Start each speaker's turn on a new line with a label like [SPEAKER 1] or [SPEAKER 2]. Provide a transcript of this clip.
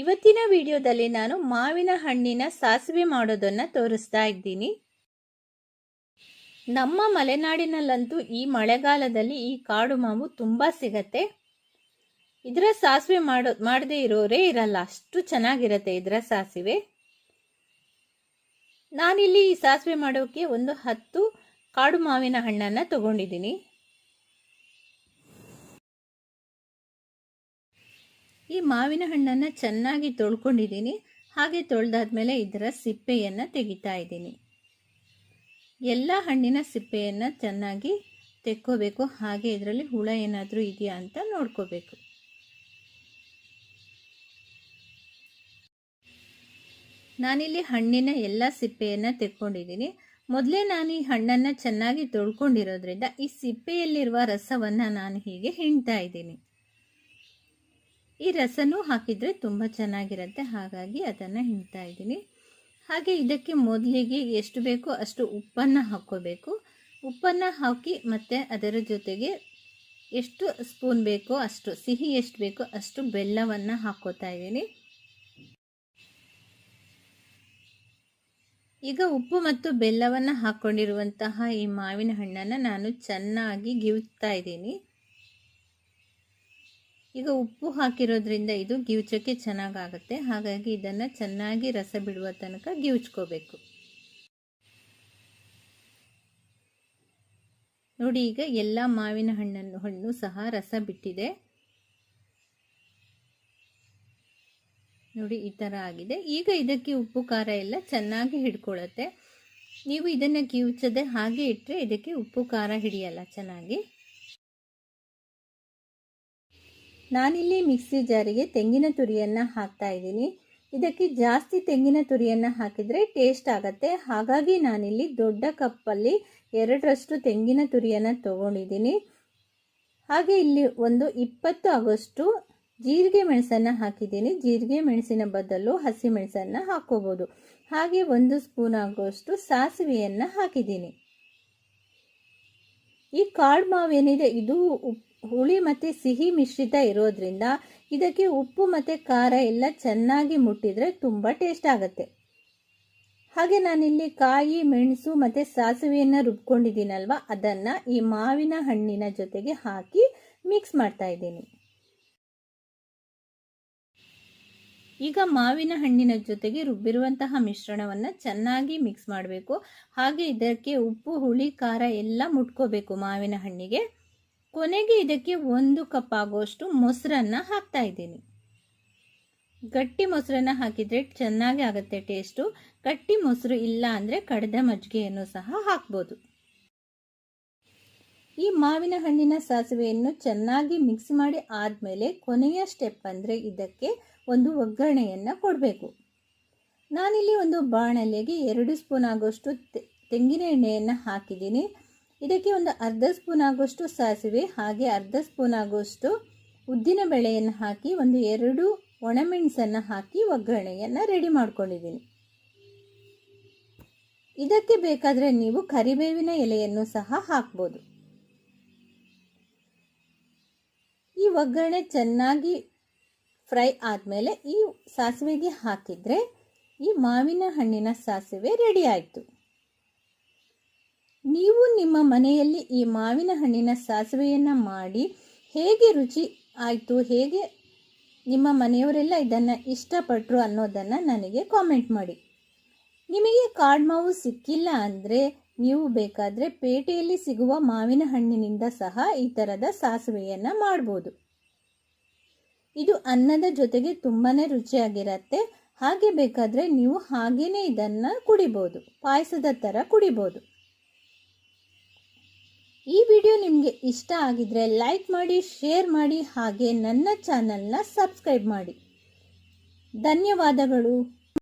[SPEAKER 1] ಇವತ್ತಿನ ವಿಡಿಯೋದಲ್ಲಿ ನಾನು ಮಾವಿನ ಹಣ್ಣಿನ ಸಾಸಿವೆ ಮಾಡೋದನ್ನು ತೋರಿಸ್ತಾ ಇದ್ದೀನಿ. ನಮ್ಮ ಮಲೆನಾಡಿನಲ್ಲಂತೂ ಈ ಮಳೆಗಾಲದಲ್ಲಿ ಈ ಕಾಡು ಮಾವು ತುಂಬ ಸಿಗತ್ತೆ. ಇದರ ಸಾಸಿವೆ ಮಾಡೋ, ಮಾಡದೇ ಇರೋರೇ ಇರಲ್ಲ, ಅಷ್ಟು ಚೆನ್ನಾಗಿರತ್ತೆ ಇದರ ಸಾಸಿವೆ. ನಾನಿಲ್ಲಿ ಈ ಸಾಸಿವೆ ಮಾಡೋಕ್ಕೆ ಒಂದು ಹತ್ತು ಕಾಡು ಮಾವಿನ ಹಣ್ಣನ್ನು ತಗೊಂಡಿದ್ದೀನಿ. ಈ ಮಾವಿನ ಹಣ್ಣನ್ನು ಚೆನ್ನಾಗಿ ತೊಳ್ಕೊಂಡಿದ್ದೀನಿ. ಹಾಗೆ ತೊಳೆದಾದ್ಮೇಲೆ ಇದರ ಸಿಪ್ಪೆಯನ್ನು ತೆಗಿತಾ ಇದ್ದೀನಿ. ಎಲ್ಲ ಹಣ್ಣಿನ ಸಿಪ್ಪೆಯನ್ನು ಚೆನ್ನಾಗಿ ತೆಕ್ಕೋಬೇಕು. ಹಾಗೆ ಇದರಲ್ಲಿ ಹುಳ ಏನಾದರೂ ಇದೆಯಾ ಅಂತ ನೋಡ್ಕೋಬೇಕು. ನಾನಿಲ್ಲಿ ಹಣ್ಣಿನ ಎಲ್ಲ ಸಿಪ್ಪೆಯನ್ನು ತೆಕ್ಕೊಂಡಿದ್ದೀನಿ. ಮೊದಲೇ ನಾನು ಈ ಹಣ್ಣನ್ನು ಚೆನ್ನಾಗಿ ತೊಳ್ಕೊಂಡಿರೋದ್ರಿಂದ ಈ ಸಿಪ್ಪೆಯಲ್ಲಿರುವ ರಸವನ್ನು ನಾನು ಹೀಗೆ ಹಿಂಡ್ತಾ ಇದ್ದೀನಿ. ಈ ರಸನೂ ಹಾಕಿದರೆ ತುಂಬ ಚೆನ್ನಾಗಿರುತ್ತೆ, ಹಾಗಾಗಿ ಅದನ್ನು ಹಿಂಡ್ತಾ ಇದ್ದೀನಿ. ಹಾಗೆ ಇದಕ್ಕೆ ಮೊದಲಿಗೆ ಎಷ್ಟು ಬೇಕೋ ಅಷ್ಟು ಉಪ್ಪನ್ನು ಹಾಕ್ಕೋಬೇಕು. ಉಪ್ಪನ್ನು ಹಾಕಿ ಮತ್ತು ಅದರ ಜೊತೆಗೆ ಎಷ್ಟು ಸ್ಪೂನ್ ಬೇಕೋ ಅಷ್ಟು, ಸಿಹಿ ಎಷ್ಟು ಬೇಕೋ ಅಷ್ಟು ಬೆಲ್ಲವನ್ನು ಹಾಕ್ಕೋತಾ ಇದ್ದೀನಿ. ಈಗ ಉಪ್ಪು ಮತ್ತು ಬೆಲ್ಲವನ್ನು ಹಾಕ್ಕೊಂಡಿರುವಂತಹ ಈ ಮಾವಿನ ಹಣ್ಣನ್ನು ನಾನು ಚೆನ್ನಾಗಿ ಗಿವ್ತಾ ಇದ್ದೀನಿ. ಈಗ ಉಪ್ಪು ಹಾಕಿರೋದ್ರಿಂದ ಇದು ಗಿವ್ಚಕ್ಕೆ ಚೆನ್ನಾಗಾಗುತ್ತೆ. ಹಾಗಾಗಿ ಇದನ್ನು ಚೆನ್ನಾಗಿ ರಸ ಬಿಡುವ ತನಕ ಗಿವ್ಚ್ಕೋಬೇಕು. ನೋಡಿ, ಈಗ ಎಲ್ಲ ಮಾವಿನ ಹಣ್ಣನ್ನು, ಹಣ್ಣು ಸಹ ರಸ ಬಿಟ್ಟಿದೆ. ನೋಡಿ, ಈ ಥರ ಆಗಿದೆ. ಈಗ ಇದಕ್ಕೆ ಉಪ್ಪು, ಖಾರ ಎಲ್ಲ ಚೆನ್ನಾಗಿ ಹಿಡ್ಕೊಳ್ಳುತ್ತೆ ನೀವು ಇದನ್ನು ಕಿವುಚದೆ ಹಾಗೆ ಇಟ್ಟರೆ ಇದಕ್ಕೆ ಉಪ್ಪು, ಖಾರ ಹಿಡಿಯಲ್ಲ ಚೆನ್ನಾಗಿ. ನಾನಿಲ್ಲಿ ಮಿಕ್ಸಿ ಜಾರಿಗೆ ತೆಂಗಿನ ತುರಿಯನ್ನು ಹಾಕ್ತಾ ಇದ್ದೀನಿ. ಇದಕ್ಕೆ ಜಾಸ್ತಿ ತೆಂಗಿನ ತುರಿಯನ್ನು ಹಾಕಿದರೆ ಟೇಸ್ಟ್ ಆಗುತ್ತೆ. ಹಾಗಾಗಿ ನಾನಿಲ್ಲಿ ದೊಡ್ಡ ಕಪ್ಪಲ್ಲಿ ಎರಡರಷ್ಟು ತೆಂಗಿನ ತುರಿಯನ್ನು ತಗೊಂಡಿದ್ದೀನಿ. ಹಾಗೆ ಇಲ್ಲಿ ಒಂದು ಇಪ್ಪತ್ತು ಆಗೋಷ್ಟು ಜೀರಿಗೆ ಮೆಣಸನ್ನು ಹಾಕಿದ್ದೀನಿ. ಜೀರಿಗೆ ಮೆಣಸಿನ ಬದಲು ಹಸಿ ಮೆಣಸನ್ನು ಹಾಕ್ಕೋಬೋದು. ಹಾಗೆ ಒಂದು ಸ್ಪೂನ್ ಆಗೋಷ್ಟು ಸಾಸಿವೆಯನ್ನು ಹಾಕಿದ್ದೀನಿ. ಈ ಕಾಳು ಮಾವೇನಿದೆ ಇದು ಹುಳಿ ಮತ್ತು ಸಿಹಿ ಮಿಶ್ರಿತ ಇರೋದ್ರಿಂದ ಇದಕ್ಕೆ ಉಪ್ಪು ಮತ್ತು ಖಾರ ಎಲ್ಲ ಚೆನ್ನಾಗಿ ಮುಟ್ಟಿದರೆ ತುಂಬ ಟೇಸ್ಟ್ ಆಗುತ್ತೆ. ಹಾಗೆ ನಾನಿಲ್ಲಿ ಕಾಯಿ, ಮೆಣಸು ಮತ್ತು ಸಾಸಿವೆಯನ್ನು ರುಬ್ಕೊಂಡಿದ್ದೀನಲ್ವ, ಅದನ್ನು ಈ ಮಾವಿನ ಹಣ್ಣಿನ ಜೊತೆಗೆ ಹಾಕಿ ಮಿಕ್ಸ್ ಮಾಡ್ತಾ ಇದ್ದೀನಿ. ಈಗ ಮಾವಿನ ಹಣ್ಣಿನ ಜೊತೆಗೆ ರುಬ್ಬಿರುವಂತಹ ಮಿಶ್ರಣವನ್ನು ಚೆನ್ನಾಗಿ ಮಿಕ್ಸ್ ಮಾಡಬೇಕು. ಹಾಗೆ ಇದಕ್ಕೆ ಉಪ್ಪು, ಹುಳಿ, ಖಾರ ಎಲ್ಲ ಮುಟ್ಕೋಬೇಕು ಮಾವಿನ ಹಣ್ಣಿಗೆ. ಕೊನೆಗೆ ಇದಕ್ಕೆ ಒಂದು ಕಪ್ ಆಗುವಷ್ಟು ಮೊಸರನ್ನ ಹಾಕ್ತಾ ಇದ್ದೀನಿ. ಗಟ್ಟಿ ಮೊಸರನ್ನ ಹಾಕಿದರೆ ಚೆನ್ನಾಗಿ ಆಗುತ್ತೆ ಟೇಸ್ಟು ಗಟ್ಟಿ ಮೊಸರು ಇಲ್ಲ ಅಂದರೆ ಕಡದ ಮಜ್ಜಿಗೆಯನ್ನು ಸಹ ಹಾಕ್ಬೋದು. ಈ ಮಾವಿನ ಹಣ್ಣಿನ ಸಾಸಿವೆಯನ್ನು ಚೆನ್ನಾಗಿ ಮಿಕ್ಸ್ ಮಾಡಿ ಆದಮೇಲೆ ಕೊನೆಯ ಸ್ಟೆಪ್ ಅಂದರೆ ಇದಕ್ಕೆ ಒಂದು ಒಗ್ಗರಣೆಯನ್ನು ಕೊಡಬೇಕು. ನಾನಿಲ್ಲಿ ಒಂದು ಬಾಣಲೆಗೆ ಎರಡು ಸ್ಪೂನ್ ಆಗೋಷ್ಟು ತೆಂಗಿನ ಎಣ್ಣೆಯನ್ನು ಹಾಕಿದ್ದೀನಿ. ಇದಕ್ಕೆ ಒಂದು ಅರ್ಧ ಸ್ಪೂನ್ ಆಗೋಷ್ಟು ಸಾಸಿವೆ, ಹಾಗೆ ಅರ್ಧ ಸ್ಪೂನ್ ಆಗೋಷ್ಟು ಉದ್ದಿನ ಬೇಳೆಯನ್ನು ಹಾಕಿ ಒಂದು ಎರಡು ಒಣಮೆಣಸನ್ನು ಹಾಕಿ ಒಗ್ಗರಣೆಯನ್ನು ರೆಡಿ ಮಾಡ್ಕೊಂಡಿದ್ದೀನಿ. ಇದಕ್ಕೆ ಬೇಕಾದರೆ ನೀವು ಕರಿಬೇವಿನ ಎಲೆಯನ್ನು ಸಹ ಹಾಕ್ಬೋದು. ಈ ಒಗ್ಗರಣೆ ಚೆನ್ನಾಗಿ ಫ್ರೈ ಆದಮೇಲೆ ಈ ಸಾಸಿವೆಗೆ ಹಾಕಿದರೆ ಈ ಮಾವಿನ ಹಣ್ಣಿನ ಸಾಸಿವೆ ರೆಡಿ ಆಯಿತು. ನೀವು ನಿಮ್ಮ ಮನೆಯಲ್ಲಿ ಈ ಮಾವಿನ ಹಣ್ಣಿನ ಸಾಸಿವೆಯನ್ನು ಮಾಡಿ ಹೇಗೆ ರುಚಿ ಆಯಿತು, ಹೇಗೆ ನಿಮ್ಮ ಮನೆಯವರೆಲ್ಲ ಇದನ್ನು ಇಷ್ಟಪಟ್ಟರು ಅನ್ನೋದನ್ನು ನನಗೆ ಕಾಮೆಂಟ್ ಮಾಡಿ. ನಿಮಗೆ ಕಾಡ್ಮಾವು ಸಿಕ್ಕಿಲ್ಲ ಅಂದರೆ ನೀವು ಬೇಕಾದರೆ ಪೇಟೆಯಲ್ಲಿ ಸಿಗುವ ಮಾವಿನ ಹಣ್ಣಿನಿಂದ ಸಹ ಈ ಥರದ ಸಾಸಿವೆಯನ್ನು ಮಾಡ್ಬೋದು. ಇದು ಅನ್ನದ ಜೊತೆಗೆ ತುಂಬಾ ರುಚಿಯಾಗಿರತ್ತೆ. ಹಾಗೆ ಬೇಕಾದರೆ ನೀವು ಹಾಗೇ ಇದನ್ನು ಕುಡಿಬೋದು. ಪಾಯಸದ ಥರ ಕುಡಿಬೋದು. ಈ ವಿಡಿಯೋ ನಿಮಗೆ ಇಷ್ಟ ಆಗಿದ್ರೆ ಲೈಕ್ ಮಾಡಿ, ಶೇರ್ ಮಾಡಿ, ಹಾಗೆ ನನ್ನ ಚಾನಲ್ನ ಸಬ್ಸ್ಕ್ರೈಬ್ ಮಾಡಿ. ಧನ್ಯವಾದಗಳು.